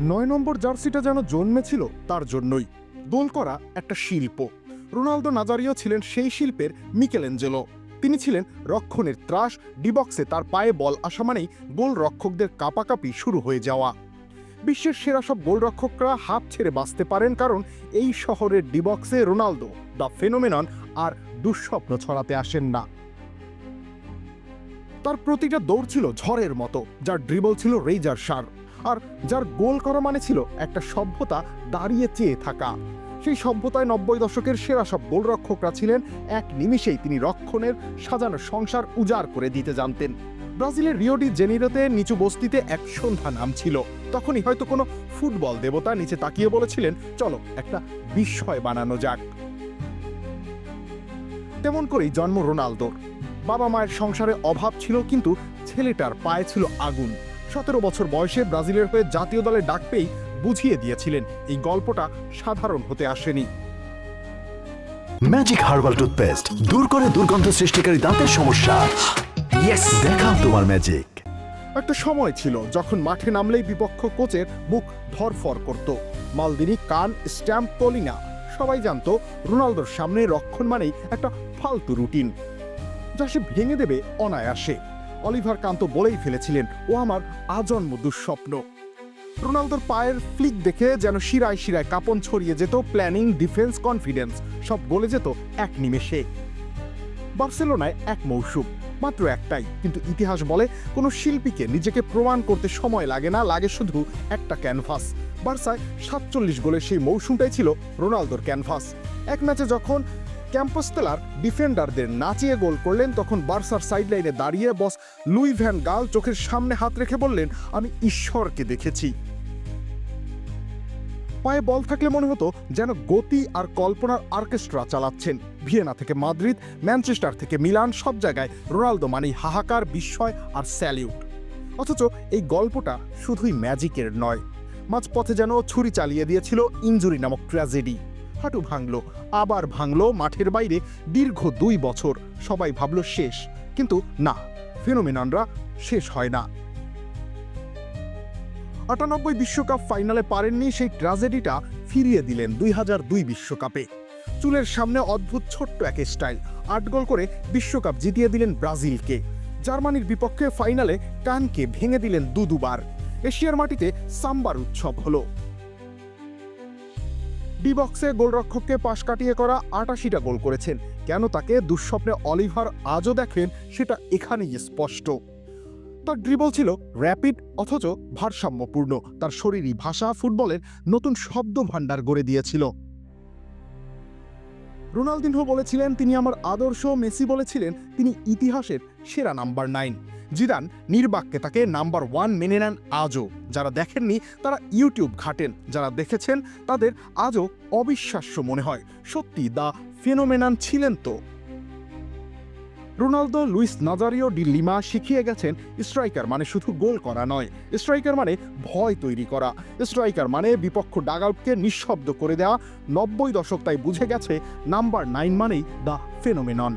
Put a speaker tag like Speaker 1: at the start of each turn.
Speaker 1: নয় নম্বর জার্সিটা যেন জন্মেছিল তার জন্যই। গোল করা একটা শিল্প। রোনালদো নাজারিও ছিলেন সেই শিল্পের মিকেলেঞ্জেলো। তিনি ছিলেন রক্ষণের ত্রাস, ডিবক্সে তার পায়ে বল আসা মানেই গোল রক্ষকদের কাপাকাপি শুরু হয়ে যাওয়া। বিশ্বের সেরা সব গোলরক্ষকরা হাত ছেড়ে বাঁচতে পারেন কারণ এই শহরের ডিবক্সে রোনালদো, দ্য ফেনোমেনন, আর দুঃস্বপ্ন ছড়াতে আসেন না। তার প্রতিটা দৌড় ছিল ঝড়ের মতো, যার ড্রিবল ছিল রেজার সার। আর যার গোল করা মানে ছিল একটা সভ্যতা দাঁড়িয়ে চেয়ে থাকা। সেই সভ্যতায় নব্বই দশকের সেরা সব গোলরক্ষকরা ছিলেন, এক নিমিষেই তিনি রক্ষণের সাজানো সংসার উজাড় করে দিতে জানতেন। ব্রাজিলের রিওডি জেনিরোতে নিচু বস্তিতে এক সন্ধ্যা নাম ছিল তখনই হয়তো কোনো ফুটবল দেবতা নিচে তাকিয়ে বলেছিলেন, চলো, একটা বিস্ময় বানানো যাক। তেমন করেই জন্ম রোনালদোর। বাবা মায়ের সংসারে অভাব ছিল, কিন্তু ছেলেটার পায়ে ছিল আগুন। সতেরো বছর বয়সে ব্রাজিলের হয়ে জাতীয় দলে ডাক পেয়েই বুঝিয়ে দিয়েছিলেন এই গল্পটা সাধারণ হতে আসেনি।
Speaker 2: ম্যাজিক হার্বাল টুথপেস্ট দূর করে দুর্গন্ধ সৃষ্টিকারী দাঁতের সমস্যা। ইয়েস দেখাও তোমার ম্যাজিক
Speaker 1: একটা সময় ছিল যখন মাঠে নামলেই বিপক্ষ কোচের বুক ধরফর করত। মালদিনি কান স্ট্যাম্প পলিনা সবাই জানতো রোনালদোর সামনে রক্ষণ মানেই একটা ফালতু রুটিন যা সে ভেঙে দেবে অনায়াসে। অলিভার কান্ত বলেই ফেলেছিলেন ও আমার আজন্ম দুঃস্বপ্ন। রোনালদোর পায়ের ফ্লিক দেখে যেন শিরায় শিরায় কাপন ছড়িয়ে যেত প্ল্যানিং, ডিফেন্স, কনফিডেন্স, সব গলে যেত এক নিমেষে। বার্সেলোনায় এক মৌসুম, মাত্র একটাই, কিন্তু ইতিহাস বলে কোনো শিল্পীকে নিজেকে প্রমাণ করতে সময় লাগে না, লাগে শুধু একটা ক্যানভাস। বার্সায় সাতচল্লিশ গোলের সেই মৌসুমটাই ছিল রোনালদোর ক্যানভাস। এক ম্যাচে যখন ক্যাম্পোস্তেলার ডিফেন্ডারদের নাচিয়ে গোল করলেন তখন বার্সার সাইডলাইনে দাঁড়িয়ে বস লুই ভ্যান গাল চোখের সামনে হাত রেখে বললেন, আমি ঈশ্বরকে দেখেছি। পায়ে বল থাকলে মনে হতো যেন গতি আর কল্পনার অর্কেস্ট্রা চালাচ্ছেন। ভিয়েনা থেকে মাদ্রিদ, ম্যানচেস্টার থেকে মিলান, সব জায়গায় রোনালদো মানেই হাহাকার, বিস্ময় আর স্যালিউট। অথচ এই গল্পটা শুধুই ম্যাজিকের নয়, মাঝপথে যেন ছুরি চালিয়ে দিয়েছিল ইঞ্জুরি নামক ট্র্যাজেডি হাঁটু ভাঙলো, আবার ভাঙলো মাঠের বাইরে দীর্ঘ দুই বছর। সবাই ভাবল শেষ, কিন্তু না, ফেনোমেননরা শেষ হয় না। আটানব্বই বিশ্বকাপ ফাইনালে পারেননি সেই ট্র্যাজেডিটা ফিরিয়ে দিলেন দুই হাজার দুই বিশ্বকাপে। চুলের সামনে অদ্ভুত ছোট্ট এক স্টাইল, আট গোল করে বিশ্বকাপ জিতিয়ে দিলেন ব্রাজিলকে। জার্মানির বিপক্ষে ফাইনালে কানকে ভেঙে দিলেন দু দুবার। এশিয়ার মাটিতে সাম্বার উৎসব হলো। ডি বক্সে গোলরক্ষককে পাশ কাটিয়ে করা আটাশিটা গোল করেছেন। কেন তাকে দুঃস্বপ্নে অলিভার আজও দেখেন সেটা এখানেই স্পষ্ট। তার ড্রিবল ছিল র্যাপিড অথচ ভারসাম্যপূর্ণ। তার শরীরী ভাষা ফুটবলের নতুন শব্দ ভাণ্ডার গড়ে দিয়েছিল। রোনালদিনহো বলেছিলেন, তিনি আমার আদর্শ, মেসি বলেছিলেন, তিনি ইতিহাসের সেরা নাম্বার নাইন। জিদান নির্বাককে তাকে নাম্বার ওয়ান মেনে নেন আজও। যারা দেখেননি, তারা ইউটিউব ঘাটেন। যারা দেখেছেন, তাদের আজও অবিশ্বাস্য মনে হয়। সত্যি, দা ফেনোমেনান ছিলেন তো। Ronaldo, Luis Nazario, de Lima শিখিয়ে গেছেন, স্ট্রাইকার মানে শুধু গোল করা নয়। স্ট্রাইকার মানে ভয় তৈরি করা। স্ট্রাইকার মানে বিপক্ষ ডাগআউটকে নিঃশব্দ করে দেওয়া। নব্বই দশক তাই বুঝে গেছে, নাম্বার নাইন মানেই দ্য ফেনোমেনন।